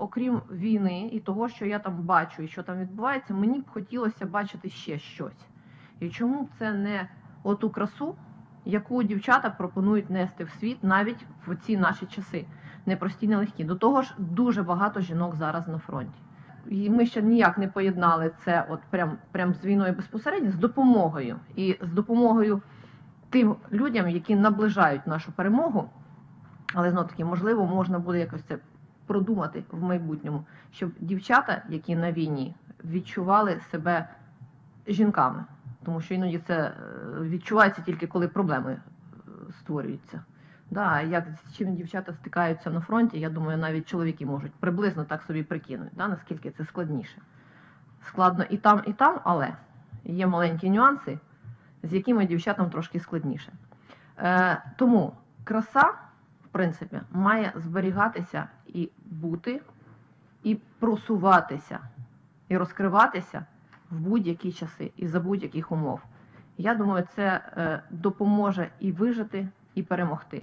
окрім війни і того, що я там бачу і що там відбувається, мені б хотілося бачити ще щось. І чому б це не оту красу, яку дівчата пропонують нести в світ навіть в ці наші часи, непрості, нелегкі. До того ж, дуже багато жінок зараз на фронті. І ми ще ніяк не поєднали це, от прям, прям з війною безпосередньо, з допомогою і з допомогою тим людям, які наближають нашу перемогу. Але знов таки, можливо, можна буде якось це продумати в майбутньому, щоб дівчата, які на війні, відчували себе жінками, тому що іноді це е, відчувається тільки коли проблеми е, створюються. Да, як з чим дівчата стикаються на фронті, я думаю, навіть чоловіки можуть приблизно так собі прикинути, да, наскільки це складніше. Складно і там, і там, але є маленькі нюанси, з якими дівчатам трошки складніше. Е, тому краса, в принципі, має зберігатися і бути, і просуватися, і розкриватися в будь-які часи і за будь-яких умов. Я думаю, це е, допоможе і вижити, і перемогти.